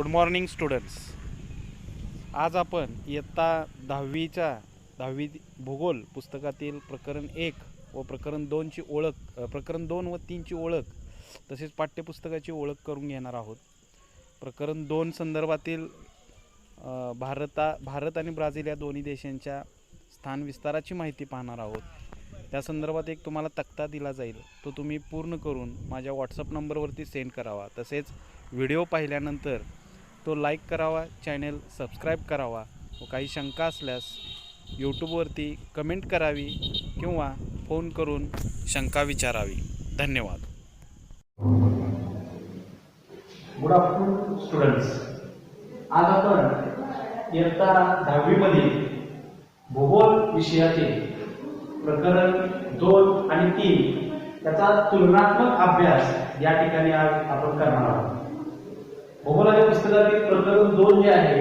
Good morning students आज आपण इयत्ता दहावीच्या दहावी भूगोल पुस्तकातील प्रकरण एक व प्रकरण दोनची ओळख प्रकरण दोन व तीनची ओळख तसेच पाठ्यपुस्तकाची ओळख करून घेणार आहोत. प्रकरण दोन संदर्भातील भारता भारत आणि ब्राझील या दोन्ही देशांच्या स्थान विस्ताराची माहिती पाहणार आहोत. त्या संदर्भात एक तुम्हाला तक्ता दिला जाईल. तो तुम्ही पूर्ण करून माझ्या व्हॉट्सअप नंबरवरती सेंड करावा. तसेच व्हिडिओ पाहिल्यानंतर तो लाईक करावा चॅनेल सबस्क्राईब करावा. व काही शंका असल्यास यूट्यूबवरती कमेंट करावी किंवा फोन करून शंका विचारावी. धन्यवाद. गुड आफ्टरनून स्टुडंट्स आज आपण इयत्ता दहावीमध्ये भूगोल विषयाचे प्रकरण दोन आणि तीन त्याचा तुलनात्मक अभ्यास या ठिकाणी आज आपण करणार आहोत. भूगोलाच्या पुस्तकातील प्रकरण दोन जे आहे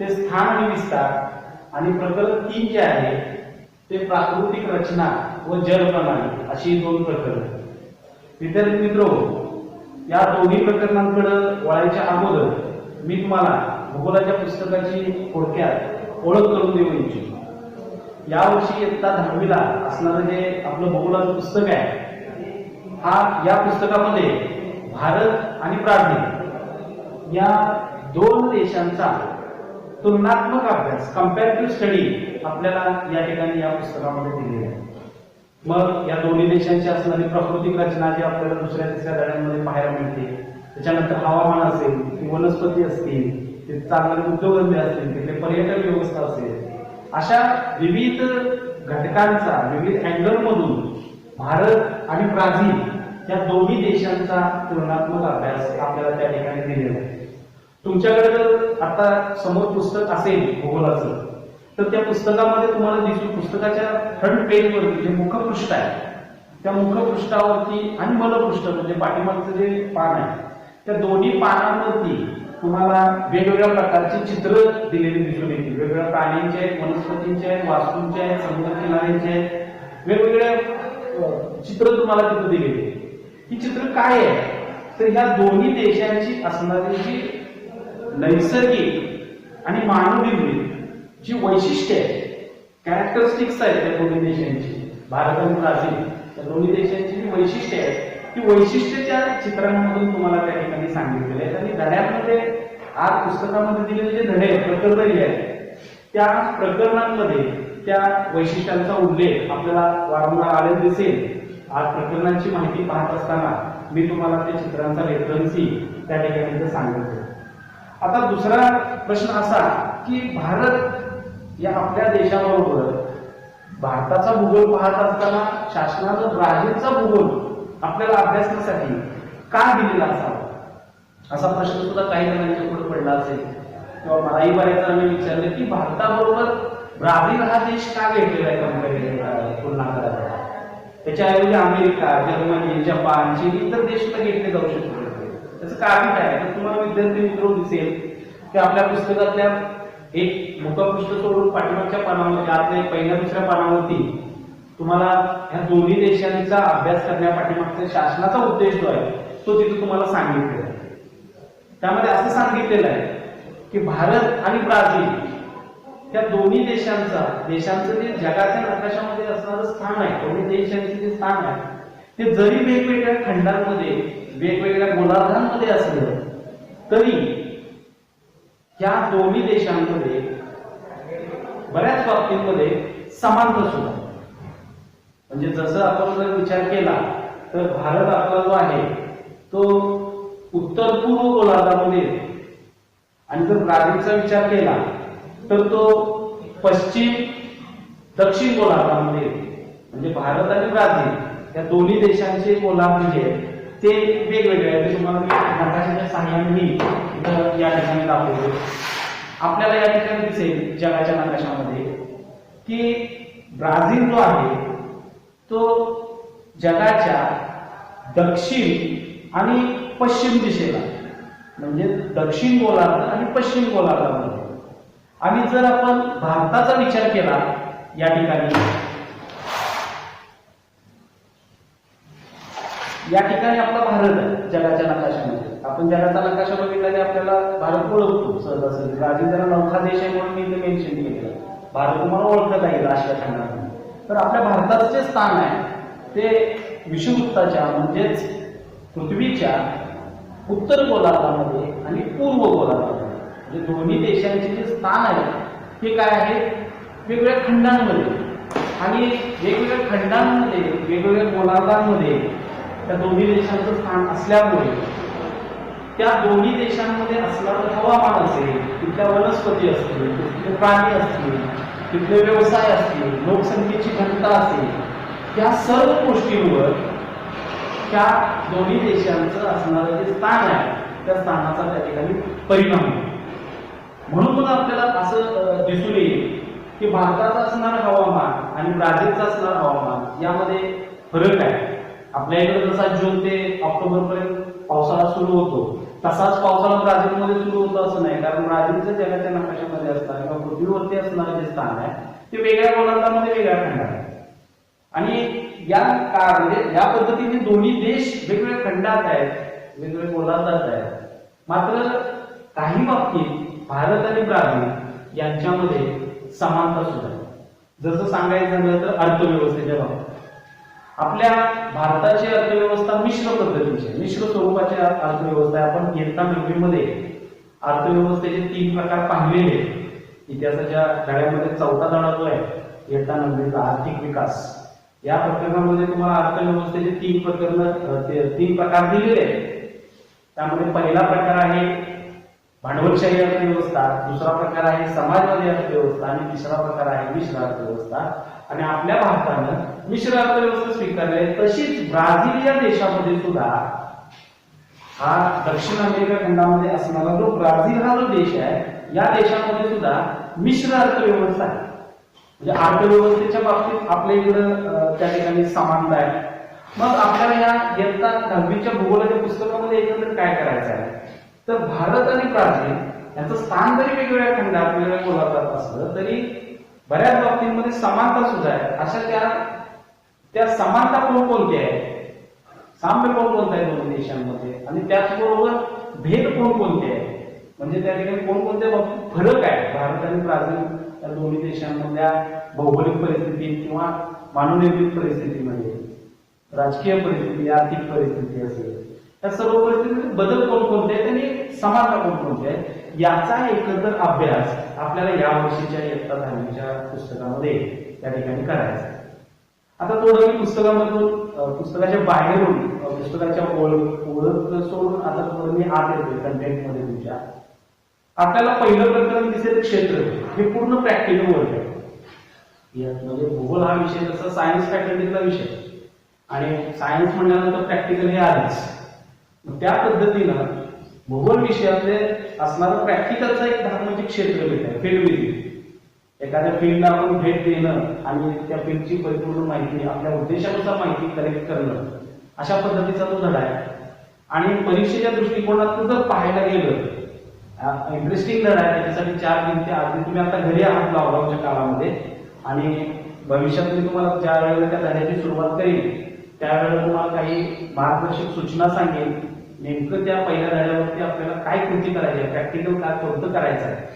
ते स्थान आणि विस्तार आणि प्रकरण तीन जे आहे ते प्राकृतिक रचना व जलप्रणाली अशी दोन प्रकरण. विद्यार्थी मित्र या दोन्ही प्रकरणांकडे वळायच्या अगोदर मी तुम्हाला भूगोलाच्या पुस्तकाची थोडक्यात ओळख करून देऊ इच्छितो. यावर्षी इयत्ता दहावीला असणारं जे आपलं भूगोलाचं पुस्तक आहे हा या पुस्तकामध्ये भारत आणि ब्राझील या दोन देशांचा तुलनात्मक अभ्यास कम्पॅरेटिव्ह स्टडी आपल्याला या ठिकाणी या पुस्तकामध्ये दिलेली आहे. मग या दोन्ही देशांची असणारी प्राकृतिक रचना जी आपल्याला दुसऱ्या तिसऱ्या धड्यांमध्ये पाहायला मिळते त्याच्यानंतर हवामान असेल ती वनस्पती असतील ते चांगले उद्योगधंदे असतील तिथे पर्यटन व्यवस्था असेल अशा विविध घटकांचा विविध अँगलमधून भारत आणि ब्राझील या दोन्ही देशांचा तुलनात्मक अभ्यास आपल्याला त्या ठिकाणी दिलेला आहे. तुमच्याकडे जर आता समोर पुस्तक असेल भूगोलाचं तर त्या पुस्तकामध्ये तुम्हाला दिसून पुस्तकाच्या फ्रंट पेजवरती जे मुखपृष्ठ आहे त्या मुखपृष्ठावरती आणि मलपृष्ठ म्हणजे पाठीमागचं जे पान आहे त्या दोन्ही पानांवरती तुम्हाला वेगवेगळ्या प्रकारची चित्र दिलेली दिसून येतील. वेगवेगळ्या प्राण्यांचे आहेत वनस्पतींचे आहेत वास्तूंचे आहेत समुद्र किनाऱ्यांचे आहेत. वेगवेगळ्या चित्र तुम्हाला तिथं दिलेली ही चित्र काय आहे? तर ह्या दोन्ही देशांची असणारी जी नैसर्गिक आणि मानवनिर्मित जी वैशिष्ट्ये आहेत कॅरेक्टरिस्टिक्स आहेत त्या दोन्ही देशांची. भारत आणि ब्राझील त्या दोन्ही देशांची जी वैशिष्ट्ये आहेत ती वैशिष्ट्येच्या चित्रांमधून तुम्हाला त्या ठिकाणी सांगितलेले आहेत. आणि धड्यांमध्ये आज पुस्तकामध्ये दिलेले जे धडे आहेत प्रकरण आहेत त्या प्रकरणांमध्ये त्या वैशिष्ट्यांचा उल्लेख आपल्याला वारंवार आलेला दिसेल. आज प्रकरणांची माहिती पाहत असताना मी तुम्हाला त्या चित्रांचा रेफरन्सही त्या ठिकाणी सांगत सांगितलं आता दुसरा प्रश्न असा की भारत या आपल्या देशाबरोबर भारताचा भूगोल पाहत असताना शासनानं राजेचा भूगोल आपल्याला अभ्यासण्यासाठी का दिलेला असावा? असा प्रश्न सुद्धा काही जणांच्या पुढे पडला असेल. किंवा मलाही बऱ्याच मी विचारले की भारताबरोबर ब्राझील हा देश का घेतलेला आहे कंपॅरिझन तुलना करायला? त्याच्याऐवजी अमेरिका जर्मनी जपान चीन इतर देश तर घेतले जाऊ शकतो त्याचं कारण काय? तर तुम्हाला विद्यार्थी मित्र दिसेल की आपल्या पुस्तकातल्या एक मुखपृष्ठ सोडून पाठीमागच्या पानावरती आतल्या पहिल्या दुसऱ्या पानावरती तुम्हाला ह्या दोन्ही देशांचा अभ्यास करण्या पाठीमागचा शासनाचा उद्देश जो आहे तो तिथे तुम्हाला सांगितलेला आहे. त्यामध्ये असं सांगितलेलं आहे की भारत आणि ब्राझील त्या दोन्ही देशांचा देशांचं जे जगाच्या नकाशामध्ये असणारं स्थान आहे दोन्ही देशांचे जे स्थान आहे ते जरी वेगवेगळ्या खंडांमध्ये वेगवेगळ्या गोलार्धांमध्ये असलं तरी या दोन्ही देशांमध्ये बऱ्याच बाबतींमध्ये समानता सुद्धा म्हणजे जसं आपण जर विचार केला तर भारत आपला जो आहे तो उत्तर पूर्व गोलार्धामध्ये येतो. आणि जर ब्राझीलचा विचार केला तर तो पश्चिम दक्षिण गोलार्धामध्ये म्हणजे भारत आणि ब्राझील. या दोन्ही देशांचे गोलार्ध जे आहेत ते वेगवेगळे आहेत. ते तुम्हाला नकाशाच्या सहाय्याने या ठिकाणी दाखवतो आपल्याला या ठिकाणी दिसेल जगाच्या नकाशामध्ये की ब्राझील जो आहे तो जगाच्या दक्षिण आणि पश्चिम दिशेला म्हणजे दक्षिण गोलार्ध आणि पश्चिम गोलार्धामध्ये. आणि जर आपण भारताचा विचार केला या ठिकाणी या ठिकाणी आपला भारत आहे जगाच्या नकाशामध्ये. आपण जगाचा नकाशा बघितला की आपल्याला भारत ओळखतो सहज ब्राझील जरा नवखा देश आहे म्हणून मी इथे मेन्शन केलं भारत तुम्हाला ओळखत आहे आशिया खंडामध्ये. तर आपल्या भारताचं जे स्थान आहे ते विषुवृत्ताच्या म्हणजेच पृथ्वीच्या उत्तर गोलार्धामध्ये आणि पूर्व गोलार्धामध्ये. म्हणजे दोन्ही देशांचे जे स्थान आहे ते काय आहे? वेगवेगळ्या खंडांमध्ये. आणि वेगवेगळ्या खंडांमध्ये वेगवेगळ्या गोलार्धांमध्ये त्या दोन्ही देशांचं स्थान असल्यामुळे त्या दोन्ही देशांमध्ये असणारं हवामान असेल तिथल्या वनस्पती असतील तिथले प्राणी असतील तिथले व्यवसाय असतील लोकसंख्येची घनता असेल त्या सर्व गोष्टींवर त्या दोन्ही देशांचं असणारं जे स्थान आहे त्या स्थानाचा त्या ठिकाणी परिणाम होतो म्हणून मग आपल्याला असं दिसून येईल की भारताचं असणारं हवामान आणि ब्राझीलचं असणारं हवामान यामध्ये फरक आहे. आपल्या इकडे जसा जून ते ऑक्टोबर पर्यंत पावसाळा सुरू होतो तसाच पावसाळा ब्राझीलमध्ये सुरू होतो असं नाही. कारण ब्राझीलचं जगाच्या नकाशामध्ये असणार किंवा पृथ्वीवरती असणारं जे स्थान आहे ते वेगळ्या गोलार्धामध्ये वेगळ्या खंडात आहे. आणि या का म्हणजे या पद्धतीने दोन्ही देश वेगवेगळ्या खंडात आहेत वेगवेगळ्या गोलार्धात आहेत. मात्र काही बाबतीत भारत आणि ब्राझील यांच्यामध्ये समानता सुद्धा जसं सांगायचं झालं तर अर्थव्यवस्थेच्या बाबतीत. आपल्या भारताची अर्थव्यवस्था मिश्र पद्धतीची मिश्र स्वरूपाची अर्थव्यवस्था आहे. आपण इयत्ता नववीमध्ये अर्थव्यवस्थेचे तीन प्रकार पाहिलेले इतिहासाच्या धड्यामध्ये चौथा धडा जो आहे इयत्ता नववीचा आर्थिक विकास. या प्रकरणामध्ये तुम्हाला अर्थव्यवस्थेचे तीन प्रकरण तीन प्रकार दिलेले आहेत. त्यामध्ये पहिला प्रकार आहे भांडवलशाही अर्थव्यवस्था दुसरा प्रकार आहे समाजवादी अर्थव्यवस्था आणि तिसरा प्रकार आहे मिश्र अर्थव्यवस्था. आणि आपल्या भारतानं मिश्र अर्थव्यवस्था स्वीकारली तशीच ब्राझील या देशामध्ये सुद्धा हा दक्षिण अमेरिका खंडामध्ये असणारा जो ब्राझील हा जो देश आहे या देशामध्ये सुद्धा मिश्र अर्थव्यवस्था आहे. म्हणजे अर्थव्यवस्थेच्या बाबतीत आपल्या इकडं त्या ठिकाणी समानता आहे. मग आपल्याला या इयत्ता दहावीच्या भूगोलाच्या पुस्तकामध्ये एकंदर काय करायचं आहे? तर भारत आणि ब्राझील यांचं स्थान जरी वेगवेगळ्या खंडात वेगवेगळ्या गोलार्धात असलं तरी बऱ्याच बाबतींमध्ये समानता सुद्धा आहे. अशा त्या त्या समानता कोणकोणत्या आहेत साम्य कोणकोणतं आहे दोन्ही देशांमध्ये? आणि त्याचबरोबर भेद कोणकोणते आहे? म्हणजे त्या ठिकाणी कोणकोणत्या बाबतीत फरक आहे? भारत आणि ब्राझील या दोन्ही देशांमधल्या भौगोलिक परिस्थितीत किंवा मानवनिर्मित परिस्थितीमध्ये राजकीय परिस्थिती आर्थिक परिस्थिती असेल. या सर्व परिस्थितीमध्ये बदल कोणकोणते आहेत आणि समानता कोणकोणती आहे? याचा एकंदर अभ्यास आपल्याला या वर्षीच्या इयत्ता दहावीच्या पुस्तकामध्ये त्या ठिकाणी करायचं आहे. आता थोडं मी पुस्तकामधून पुस्तकाच्या बाहेरून पुस्तकाच्या ओळख ओळख सोडून आता थोडं मी आत येतोय कंटेंटमध्ये तुमच्या. आपल्याला पहिलं प्रकरण दिसेल क्षेत्र. हे पूर्ण प्रॅक्टिकल वर्ग आहे. म्हणजे भूगोल हा विषय जसा सायन्स फॅकल्टीचा विषय. आणि सायन्स म्हणल्यानंतर प्रॅक्टिकल हे आधीच. त्या पद्धतीनं भूगोल विषयातले असणारं प्रॅक्टिकलचा एक भाग म्हणजे क्षेत्र भेट आहे फील्ड विजिट एखाद्या फील्डला आपण भेट देणं आणि त्या फील्डची परिपूर्ण माहिती आपल्या उद्देशानुसार माहिती कलेक्ट करणं अशा पद्धतीचा तो धडा आहे. आणि परीक्षेच्या दृष्टिकोनातून जर पाहायला गेलं इंटरेस्टिंग धडा आहे त्याच्यासाठी चार दिन ते आधी तुम्ही आता घरी आहात लॉकडाऊनच्या काळामध्ये आणि भविष्यात मी तुम्हाला ज्या वेळेला त्या धड्याची सुरुवात करेन त्यावेळेला तुम्हाला काही मार्गदर्शक सूचना सांगेन नेमकं त्या पहिल्या धड्यावरती आपल्याला काय कृती करायची आहे? प्रॅक्टिकल काय कोणतं करायचं आहे?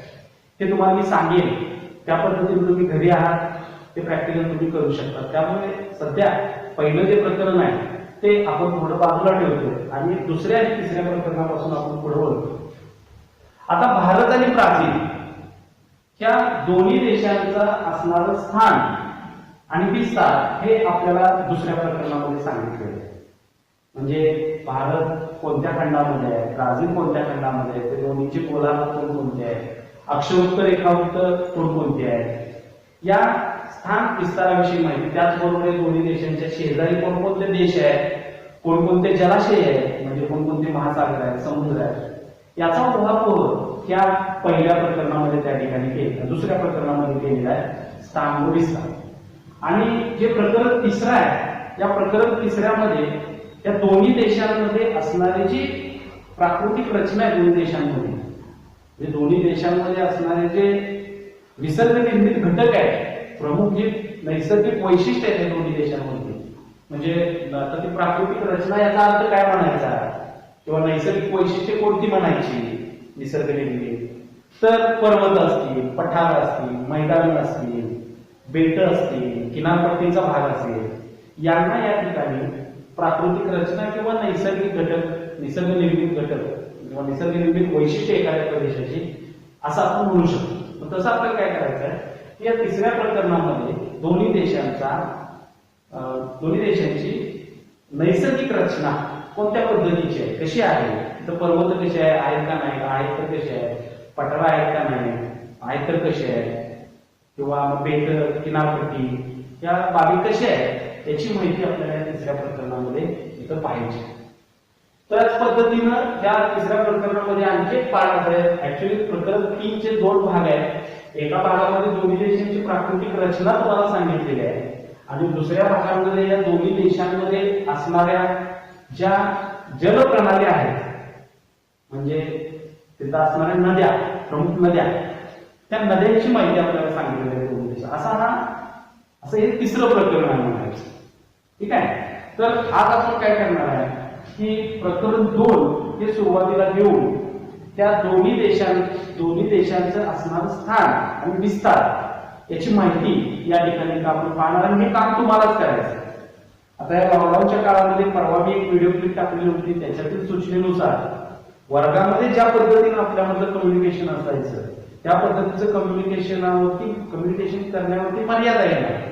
ते तुम्हाला मी सांगेन. त्या पद्धतीने तुम्ही घरी आहात ते प्रॅक्टिकल तुम्ही करू शकता. त्यामुळे सध्या पहिलं जे प्रकरण आहे ते आपण थोडं बाजूला ठेवतो आणि दुसऱ्या आणि तिसऱ्या प्रकरणापासून आपण पुढे वळतो. आता भारत आणि प्राचीन ह्या दोन्ही देशांचा असणारं स्थान आणि विस्तार हे आपल्याला दुसऱ्या प्रकरणामध्ये सांगितलेलं आहे. म्हणजे भारत कोणत्या खंडामध्ये आहे? ब्राझील कोणत्या खंडामध्ये आहे? ते दोन्हीचे गोलार्ध कोणकोणते आहे? अक्षवृत्त रेखावृत्त कोणकोणते आहेत या स्थान विस्ताराविषयी माहिती. त्याचबरोबर दोन्ही देशांच्या शेजारी कोणकोणते देश आहेत? कोणकोणते जलाशय आहेत? म्हणजे कोणकोणते महासागर आहेत? समुद्र आहेत. याचा उहापोह या पहिल्या प्रकरणामध्ये त्या ठिकाणी केलेला दुसऱ्या प्रकरणामध्ये केलेला आहे स्थान. विस्तार आणि जे प्रकरण तिसरं आहे या प्रकरण तिसऱ्यामध्ये या दोन्ही देशांमध्ये असणारी जी प्राकृतिक रचना आहे दोन्ही देशांमध्ये. म्हणजे दोन्ही देशांमध्ये असणारे जे निसर्ग निर्मित घटक आहेत प्रमुख जे नैसर्गिक वैशिष्ट्य आहेत दोन्ही देशांमध्ये. म्हणजे आता ती प्राकृतिक रचना याचा अर्थ काय म्हणायचा? किंवा नैसर्गिक वैशिष्ट्ये कोणती म्हणायची? निसर्ग निर्मित. तर पर्वत असतील पठार असतील मैदान असतील बेट असतील किनारपट्टीचा भाग असेल यांना या ठिकाणी प्राकृतिक रचना किंवा नैसर्गिक घटक निसर्ग निर्मित घटक किंवा निसर्ग निर्मित वैशिष्ट्य एखाद्या प्रदेशाची असं आपण म्हणू शकतो. तसं आपल्याला काय करायचं आहे या तिसऱ्या प्रकरणामध्ये दोन्ही देशांचा अं, दोन्ही देशांची नैसर्गिक रचना कोणत्या पद्धतीची आहे? कशी आहे? तिथं पर्वत कसे आहे? आहेत का नाही? आहेत तर कसे आहे? पठार आहेत का नाही? आहेत तर कसे आहे? किंवा मग बेट किनारपट्टी या बाबी कशा आहेत याची माहिती आपल्याला या तिसऱ्या प्रकरणामध्ये इथं पाहिजे त्याच पद्धतीनं या तिसऱ्या प्रकरणामध्ये आणखी एक पार्ट आहे. ऍक्च्युली प्रकरण तीनचे दोन भाग आहेत. एका भागामध्ये दोन्ही देशांची प्राकृतिक रचना तुम्हाला सांगितलेली आहे. आणि दुसऱ्या भागामध्ये या दोन्ही देशांमध्ये असणाऱ्या ज्या जलप्रणाली आहेत म्हणजे तिथं असणाऱ्या नद्या प्रमुख नद्या त्या नद्यांची माहिती आपल्याला सांगितलेली आहे दोन्ही देश असा हा असं हे तिसरं प्रकरण आहे म्हणायचं. ठीक आहे? तर आज आपण काय करणार आहे? की प्रकरण दोन हे सुरुवातीला घेऊन त्या दोन्ही देशां दोन्ही देशांचं असणारं स्थान आणि विस्तार याची माहिती या ठिकाणी आपण पाहणार आणि हे काम तुम्हालाच करायचं आता या लॉकडाऊनच्या काळामध्ये परवा मी एक व्हिडिओ क्लिप टाकलेली होती. त्याच्यातील सूचनेनुसार वर्गामध्ये ज्या पद्धतीने आपल्यामधलं कम्युनिकेशन असायचं त्या पद्धतीचं कम्युनिकेशनावरती कम्युनिकेशन करण्यावरती मर्यादा येणार.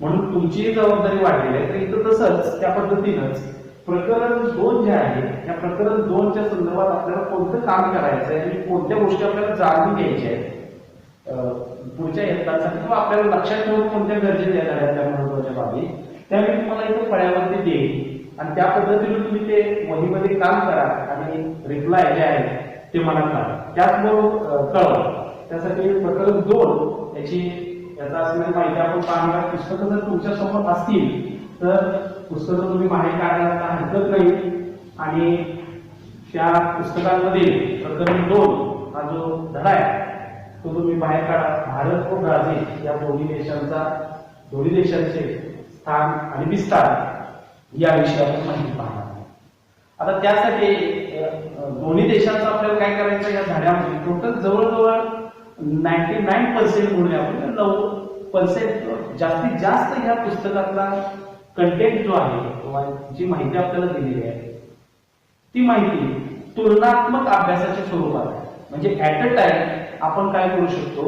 म्हणून तुमची जबाबदारी वाढलेली आहे. तर इथं तसंच त्या पद्धतीनंच प्रकरण दोन जे आहे त्या प्रकरण दोनच्या संदर्भात आपल्याला कोणतं काम करायचं आहे आणि कोणत्या गोष्टी आपल्याला जाणून घ्यायच्या आहेत पुढच्या यत्नासाठी किंवा आपल्याला लक्षात ठेवून कोणत्या गरजेच्या आहेत त्या महत्त्वाच्या बाबी त्या मी तुम्हाला इथं फळ्यावरती देईन आणि त्या पद्धतीने तुम्ही ते वहीमध्ये काम करा आणि रिप्लाय जे आहे ते मला करा. त्याचबरोबर अं, कळवा. त्यासाठी प्रकरण दोन याची याचा असणार म्हणजे माहिती आपण पाहणार पुस्तकं जर तुमच्यासमोर असतील तर पुस्तकं तुम्ही बाहेर काढायला हरकत नाही. आणि त्या पुस्तकांमध्ये प्रकरण दोन हा जो धडा आहे तो तुम्ही बाहेर काढा. भारत व ब्राझील या दोन्ही देशांचा दोन्ही देशांचे स्थान आणि विस्तार या विषयावर माहिती पाहणार आता त्यासाठी दोन्ही देशांचं आपल्याला काय करायचं या धड्यामध्ये? टोटल जवळजवळ नाईन्टी नाईन पर्सेंट म्हणूया आपण नऊ पर्सेंट जास्तीत जास्त ह्या पुस्तकातला कंटेंट जो आहे किंवा जी माहिती आपल्याला दिलेली आहे ती माहिती तुलनात्मक अभ्यासाच्या स्वरूपात आहे. म्हणजे ऍट अ टाइम आपण काय करू शकतो?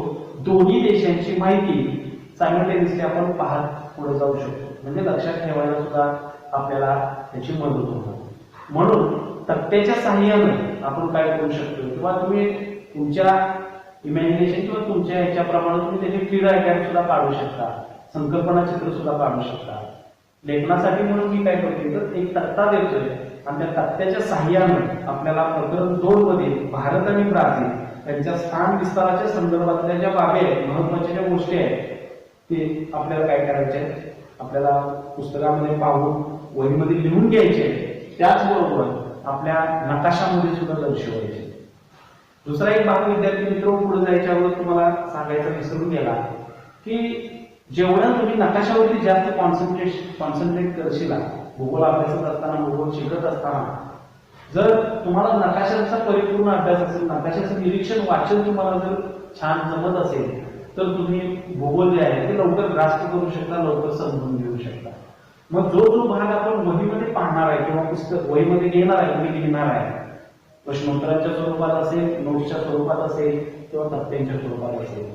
दोन्ही देशांची माहिती सायमल्टेनियसली आपण पाहत पुढे जाऊ शकतो. म्हणजे लक्षात ठेवायला सुद्धा आपल्याला त्याची मदत होणार म्हणून तक्त्याच्या साह्याने आपण काय करू शकतो? किंवा तुम्ही तुमच्या इमॅजिनेशन किंवा तुमच्या ह्याच्याप्रमाणे तुम्ही त्याचे फ्री डायग्राम सुद्धा काढू शकता. संकल्पना चित्र सुद्धा काढू शकता. लेखनासाठी म्हणून मी काय करतोय तर एक तक्ता देतोय आणि त्या तक्त्याच्या सहाय्याने आपल्याला प्रकरण दोन मध्ये भारत आणि ब्राझील त्यांच्या स्थान विस्ताराच्या संदर्भातल्या ज्या बाबी आहेत महत्त्वाच्या ज्या गोष्टी आहेत ते आपल्याला काय करायचे आपल्याला पुस्तकामध्ये पाहून वहीमध्ये लिहून घ्यायचे त्याचबरोबर आपल्या नकाशामध्ये सुद्धा दर्शवायचे दुसरा एक भाग विद्यार्थी मित्र पुढे जायच्या अगोदर तुम्हाला सांगायचं विसरून गेला की जेवढं तुम्ही नकाशावरती जास्त कॉन्सन्ट्रेट कॉन्सन्ट्रेट करशील भूगोल अभ्यासत असताना भूगोल शिकत असताना जर तुम्हाला नकाशाचा परिपूर्ण अभ्यास असेल नकाशाचं निरीक्षण वाचन तुम्हाला जर छान जमत असेल तर तुम्ही भूगोल जे आहे ते लवकर ग्रास्प करू शकता लवकर समजून घेऊ शकता. मग जो जो भाग आपण वहीमध्ये पाहणार आहे किंवा पुस्तक वहीमध्ये घेणार आहे तुम्ही लिहिणार आहे प्रश्नोत्तराच्या स्वरूपात असेल नोट्सच्या स्वरूपात असेल किंवा तक्त्यांच्या स्वरूपात असेल.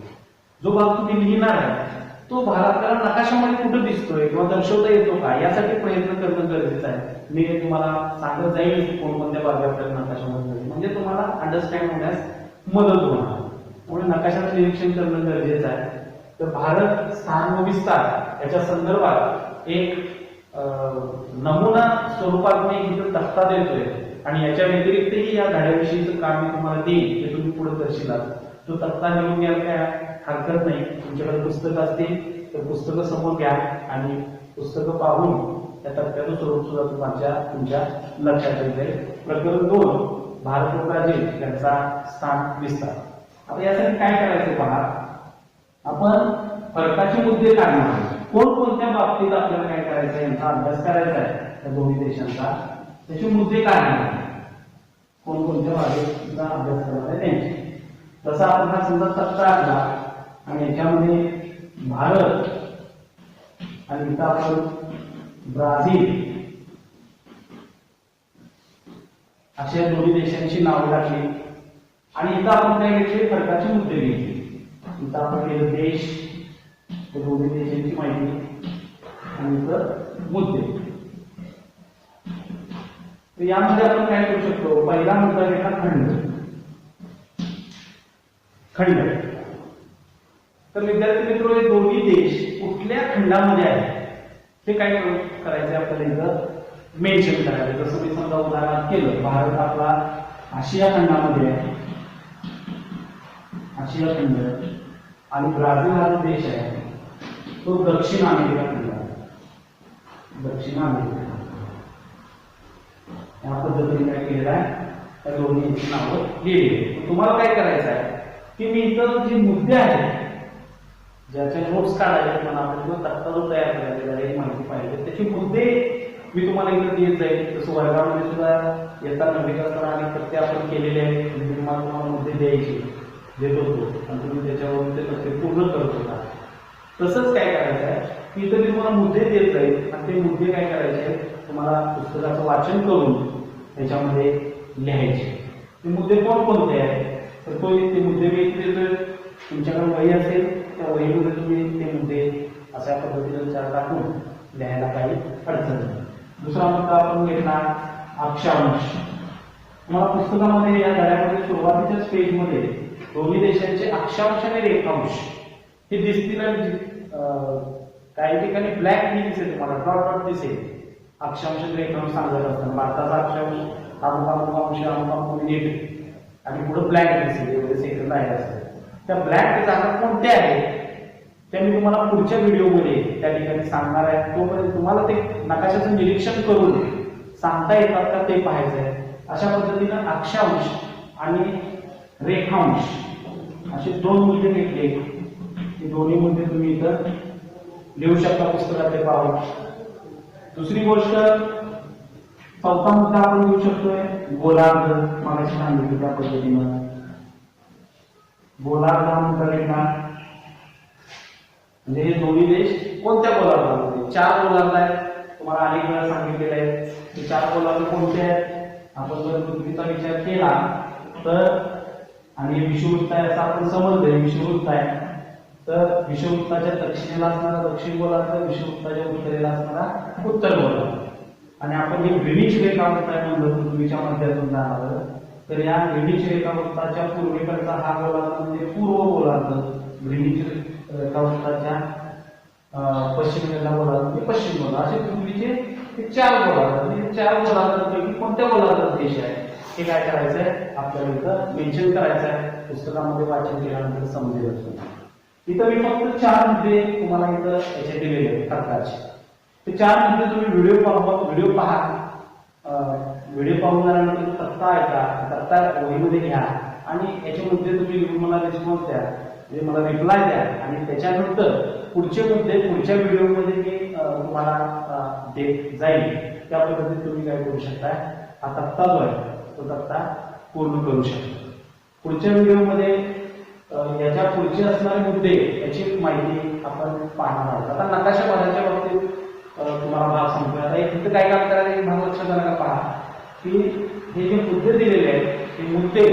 जो भाग तुम्ही लिहिणार आहे तो भाग आपल्याला नकाशामध्ये कुठं दिसतोय किंवा दर्शवता येतो का? यासाठी प्रयत्न करणं गरजेचं आहे. मी हे तुम्हाला सांगत जाईल की कोणकोणत्या भाग आपल्याला नकाशामध्ये म्हणजे तुम्हाला अंडरस्टँड होण्यास मदत होणार. त्यामुळे नकाशाचं निरीक्षण करणं गरजेचं आहे. तर भारत स्थान व विस्तार याच्या संदर्भात एक अं, नमुना स्वरूपात मी इथं तक्ता देतोय. आणि याच्या व्यतिरिक्तही या धड्याविषयीचं काम मी तुम्हाला देईन ते तुम्ही पुढे करशीलात. तो तक्ता लिहून घ्यायला काय हरकत नाही. तुमच्याकडे पुस्तक असतील तर पुस्तकं समोर घ्या आणि पुस्तकं पाहून त्या तक्त्याचं स्वरूप सुद्धा तुमच्या तुमच्या लक्षात येते म्हणजे प्रकरण दोन भारत व ब्राझील यांचा स्थान विस्तार. आता यासाठी काय करायचं पहा? आपण फरकाचे मुद्दे काढणार कोणकोणत्या बाबतीत आपल्याला काय करायचं यांचा अभ्यास करायचा आहे. त्या दोन्ही देशांचा त्याचे मुद्दे काय आहेत? कोणकोणत्या बाबीचा अभ्यास करणार आहे तसा आपण हा समजा तक्ता आला आणि याच्यामध्ये भारत आणि इथं आपण ब्राझील अशा दोन्ही देशांची नावं टाकली आणि इथं आपण काय घेतले? फरकाचे मुद्दे घेतले. इथं आपण केलं देश दोन्ही देशांची माहिती आणि इथं मुद्दे. तर यामध्ये आपण काय करू शकतो? पहिला मुद्दा घेतला खंड. खंड. तर विद्यार्थी मित्र हे दोन्ही देश कुठल्या खंडामध्ये आहेत? ते काय करायचं आपल्याला इथं? मेन्शन करायचं जसं मी समजा उदाहरण केलं भारत आपला आशिया खंडामध्ये आहे. आशिया खंड आणि ब्राझील हा जो देश आहे तो दक्षिण अमेरिका खंड आहे. दक्षिण अमेरिका. या पद्धतीने काय केलेलं आहे त्या दोन्ही नावं लिहिली तुम्हाला काय करायचं आहे की मी इतर जे मुद्दे आहेत ज्याच्या नोट्स काढायचे मला आपण जो तक्ता जो तयार करायचा आहे माहिती पाहिजे त्याचे मुद्दे मी तुम्हाला इथं देत जाईल. तसं वर्गामध्ये सुद्धा येता नवीन असताना आणि तर ते आपण केलेले आहेत. म्हणजे तुम्हाला तुम्हाला मुद्दे द्यायचे देत होतो. आणि तुम्ही त्याच्यावरून ते तसे पूर्ण करत होता. तसंच काय करायचं आहे की इथं मी तुम्हाला मुद्दे देत जाईल. आणि ते मुद्दे काय करायचे? तुम्हाला पुस्तकाचं वाचन करून त्याच्यामध्ये लिहायचे. ते मुद्दे कोणकोणते आहेत? तर तो ते मुद्दे मी इथे तुमच्याकडे वही असेल त्या वहीमध्ये तुम्ही ते मुद्दे अशा पद्धतीने विचार टाकून लिहायला काही अडचण नाही. दुसरा मुद्दा आपण घेतला अक्षांश. तुम्हाला पुस्तकामध्ये या धड्यामध्ये सुरुवातीच्याच पेजमध्ये दोन्ही देशांचे अक्षांश आणि रेखांश हे दिसतील आणि अं, काही ठिकाणी ब्लॅक ही दिसेल तुम्हाला डॉट डॉट दिसेल. अक्षांश रेखांश सांगत असताना भारताचा अक्षांश अमुक अमुक अंश अमुक अमुक मिनिट आणि पुढे ब्लॅक दिसेल एवढे सेकंद आहे असं त्या ब्लॅक जागा कोणत्या आहेत? त्या मी तुम्हाला पुढच्या व्हिडिओमध्ये त्या ठिकाणी सांगणार आहे. तोपर्यंत तुम्हाला ते नकाशाचं निरीक्षण करून सांगता येतात का ते पाहायचं आहे. अशा पद्धतीनं अक्षांश आणि रेखांश असे दोन मुद्दे घेतले. ते दोन्ही मुद्दे तुम्ही इथं लिहू शकता पुस्तकातले पाहून दुसरी गोष्ट चौथा मुद्दा आपण घेऊ शकतोय गोलार्ध मला सांगितलं त्या पद्धतीनं. गोलार्ध हा मुद्दा म्हणजे हे दोन्ही देश कोणत्या गोलार्धामध्ये? चार गोलार्ध आहेत. तुम्हाला अनेक वेळा सांगितलेले आहेत ते चार गोलार्ध कोणते आहेत? आपण जर पृथ्वीचा विचार केला तर आणि विषुवृत्त आहे असं आपण समजलंय विषुवृत्त आहे. तर विषुवृत्ताच्या दक्षिणेला असणारा दक्षिण गोलार्ध विषुवृत्ताच्या उत्तरेला असणारा उत्तर गोल आणि आपण जे ग्रीनिश रेखावृत्त आहे म्हणलं पृथ्वीच्या माध्यमातून जाणार तर या ग्रीनिश रेखावृत्ताच्या पूर्वेकडचा हा गोलार्ध म्हणजे पूर्व गोलार्ध ग्रीनिश रेखावृत्ताच्या अं, पश्चिमेला गोलार्ध म्हणजे पश्चिम गोलार्ध असे पृथ्वीचे हे चार गोलार्ध म्हणजे हे चार गोलार्धांपैकी कोणत्या गोलार्धात देश आहे? हे काय करायचं आहे आपल्याला इथं मेन्शन करायचं आहे पुस्तकामध्ये वाचन केल्यानंतर समजेल असं. इथं मी फक्त चार मुद्दे तुम्हाला इथं याचे दिलेले आहेत ते चार मुद्दे तुम्ही व्हिडिओ पाहा व्हिडिओ पहा. व्हिडिओ पाहून झाल्यानंतर तक्ता ऐका. तक्ता वहीमध्ये घ्या. आणि याचे मुद्दे तुम्ही मला रिस्पॉन्स द्या. म्हणजे मला रिप्लाय द्या. आणि त्याच्यानंतर पुढचे मुद्दे पुढच्या व्हिडिओमध्ये मी तुम्हाला देत जाईल. त्या पद्धतीने तुम्ही काय करू शकता हा तक्ता जो आहे तो तक्ता पूर्ण करू शकता. पुढच्या व्हिडिओमध्ये याच्या पुढचे असणारे मुद्दे याची माहिती आपण पाहणार आहोत. आता नकाशा बघायच्या बाबतीत तुम्हाला भाग सांगतोय. आता इथं काय काम करायला एक भाग लक्षात आला का पहा. की हे जे मुद्दे दिलेले आहेत ते मुद्दे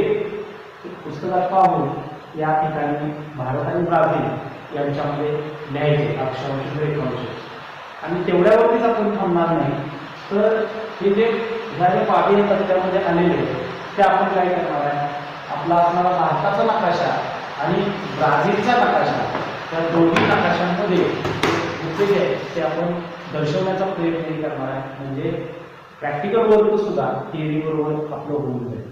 पुस्तकात पाहून या ठिकाणी भारत आणि ब्राझील यांच्यामध्ये लिहायचे अक्षरांश रेखांश आणि तेवढ्यावरतीच आपण थांबणार नाही. तर हे जे ह्या ज्या बाबी आहेत आलेले ते आपण काय करणार आहे? आपला असणारा भारताचा नकाशा आणि ब्राझीलचा नकाशा त्या दोन्ही नकाशांमध्ये जे आहेत ते आपण दर्शवण्याचा प्रयत्न करणार आहे. म्हणजे प्रॅक्टिकल वर्क सुद्धा थिअरी बरोबर आपलं होऊन जाईल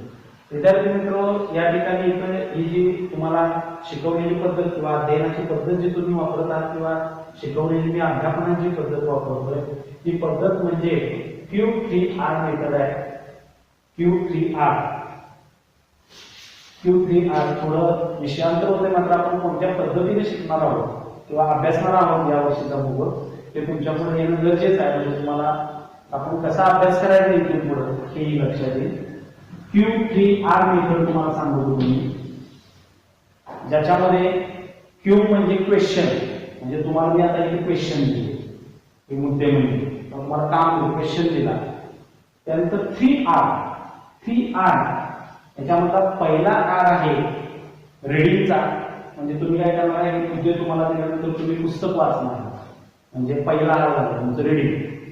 विद्यार्थी मित्र या ठिकाणी इथं ही जी तुम्हाला शिकवलेली पद्धत किंवा अध्ययनाची पद्धत जी तुम्ही वापरत आहात किंवा शिकवलेली मी अध्यापनाची पद्धत वापरतोय ही पद्धत म्हणजे क्यू थ्री आर मेथड आहे. Q three R Q three R थोडं विषयांतर होते मात्र आपण कोणत्या पद्धतीने शिकणार आहोत किंवा अभ्यासणार आहोत या वर्षीचा भूगोल ते तुमच्यापुढे येणं गरजेचं आहे. म्हणजे तुम्हाला आपण कसा अभ्यास करायचा इथून पुढे हेही लक्षात येईल. क्यू थ्री आर मेथड तुम्हाला सांगतो मी ज्याच्यामध्ये क्यू म्हणजे क्वेश्चन म्हणजे तुम्हाला मी आता इथे क्वेश्चन दिले. हे मुद्दे म्हणजे. तुम्हाला काम क्वेश्चन दिला. त्यानंतर थ्री आर थ्री आर त्याच्यामधला पहिला आर आहे रीडिंगचा. म्हणजे तुम्ही काय करणार आहे हे मुद्दे तुम्हाला दिल्यानंतर तुम्ही पुस्तक वाचणार. म्हणजे पहिला आर झाला म्हणजे तुमचं रीडिंग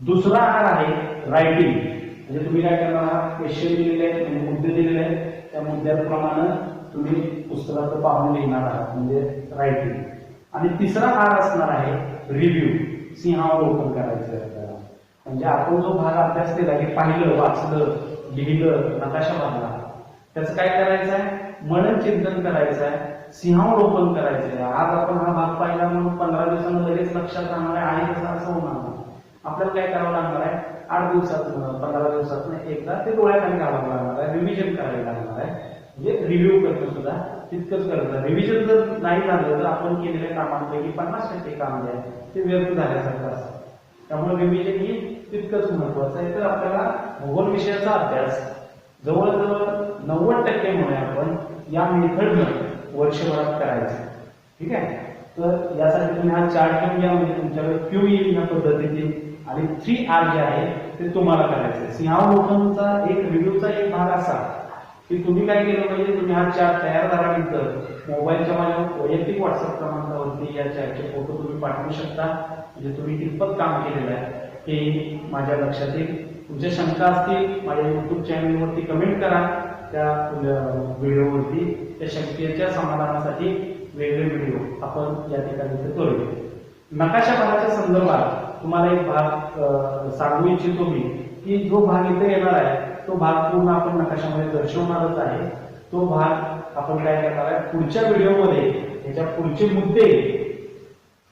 दुसरा आर आहे रायटिंग म्हणजे तुम्ही काय करणार आहात क्वेश्चन दिलेले आहेत म्हणजे मुद्दे दिलेले आहेत. त्या मुद्द्याप्रमाणे तुम्ही पुस्तकाचं पाहून लिहिणार आहात म्हणजे रायटिंग आणि तिसरा आर असणार आहे रिव्ह्यू सिंहावलोकन करायचं आहे आपल्याला. म्हणजे आपण जो भाग अभ्यास केला की पाहिलं वाचलं लिहिलं नकाशा बांधला त्याचं काय करायचं आहे मनन चिंतन करायचं आहे सिंहावलोकन करायचं आहे आज आपण हा भाग पाहिला म्हणून पंधरा दिवसानं लगेच लक्षात राहणार आहे आणि कसं असं होणार नाही. आपल्याला काय करावं लागणार आहे? आठ दिवसात पंधरा दिवसात एकदा ते डोळ्याखाली घालावं लागणार आहे. रिव्हिजन करायला लागणार आहे. म्हणजे रिव्ह्यू करतो सुद्धा तितकंच करायचं रिव्हिजन जर नाही झालं तर आपण केलेल्या कामांपैकी पन्नास टक्के काम जे आहे ते व्यर्थ झाल्यासारखं असतं. त्यामुळे रिव्हिजन ही तितकंच महत्वाचं आहे. तर आपल्याला भूगोल विषयाचा अभ्यास जवळजवळ नव्वद टक्के म्हणून आपण या मेथडनं वर्षभरात करायचं. ठीक आहे? तर यासाठी तुम्ही हा चार्ट घेऊन घ्या म्हणजे तुमच्याकडे क्यू येईल या पद्धतीने आणि थ्री आर जे आहे ते तुम्हाला करायचं आहे. सिंहावलोकनचा एक रिव्ह्यूचा एक भाग असा की तुम्ही काय केलं पाहिजे? तुम्ही हा चॅट तयार झाल्यानंतर मोबाईलच्या माझ्या वैयक्तिक व्हॉट्सअप क्रमांकावरती या चॅटचे फोटो तुम्ही पाठवू शकता. म्हणजे तुम्ही कितपत काम केलेलं आहे हे माझ्या लक्षात येईल. तुमच्या शंका असतील माझ्या युट्यूब चॅनलवरती कमेंट करा. त्या व्हिडिओवरती त्या शंकेच्या समाधानासाठी वेगळे व्हिडिओ आपण या ठिकाणी करूया. नकाशा भागाच्या संदर्भात तुम्हाला एक भाग सांगू इच्छितो मी की जो भाग इथे येणार आहे तो भाग पूर्ण आपण नकाशामध्ये दर्शवणारच आहे. तो भाग आपण काय करणार आहे? पुढच्या व्हिडिओमध्ये याच्या पुढचे मुद्दे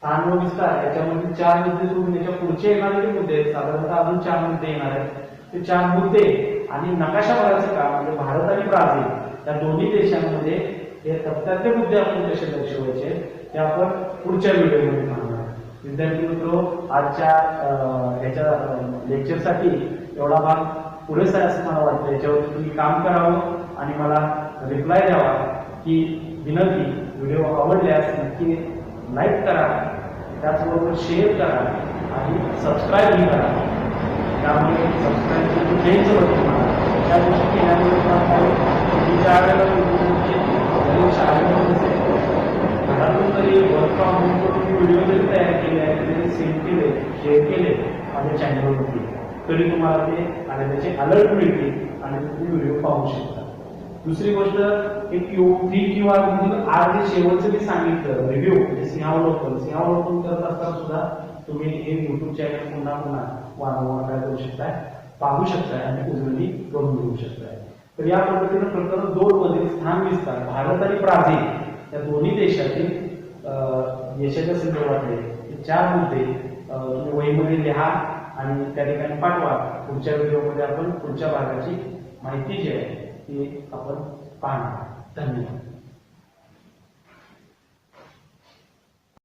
स्थान व विस्तार याच्यामध्ये चार मुद्दे सोडून याच्या पुढचे येणारे जे मुद्दे आहेत. साधारणतः अजून चार मुद्दे येणार आहेत. ते चार मुद्दे आणि नकाशा भागाचं काम म्हणजे भारत आणि ब्राझील या दोन्ही देशांमध्ये हे तत्त्वाचे मुद्दे आपण कसे दर्शवायचे ते आपण पुढच्या व्हिडिओमध्ये पाहणार विद्यार्थी मित्र आजच्या अं, लेक्चरसाठी एवढा भाग पुरेसा आहे असं मला वाटतं याच्यावरती तुम्ही काम करावं आणि मला रिप्लाय द्यावा की विनंती व्हिडिओ आवडल्यास नक्की लाईक करा त्याचबरोबर शेअर करा आणि सबस्क्राईबही करा. त्यामुळे सबस्क्राईब घ्यायचं तुम्हाला. त्या गोष्टी घरातून तरी वर्क फ्रॉम होम करून व्हिडिओ जरी तयार केले आहेत जरी केले शेअर केले माझ्या चॅनलवरती तरी तुम्हाला ते आणि त्याचे अलर्ट मिळतील आणि तुम्ही व्हिडिओ पाहू शकता. दुसरी गोष्ट एक three Q R R J शेवटचं मी सांगितलं रिव्ह्यू म्हणजे सिंहावलोकन. सिंहावलोकन करत असताना सुद्धा तुम्ही हे युट्यूब चॅनल पुन्हा पुन्हा वारंवार काय करू शकताय? पाहू शकताय आणि उजळणी करून घेऊ शकताय. तर या पद्धतीनं प्रकरण दोन मधील स्थान दिसतात. भारत आणि ब्राझील या दोन्ही देशातील अं, संदर्भातले. चार मुद्दे तुम्ही वहीमध्ये लिहा. आणि त्या ठिकाणी पाठवा. पुढच्या व्हिडिओमध्ये आपण पुढच्या भागाची माहिती जी आहे ती आपण पाहणार. धन्यवाद.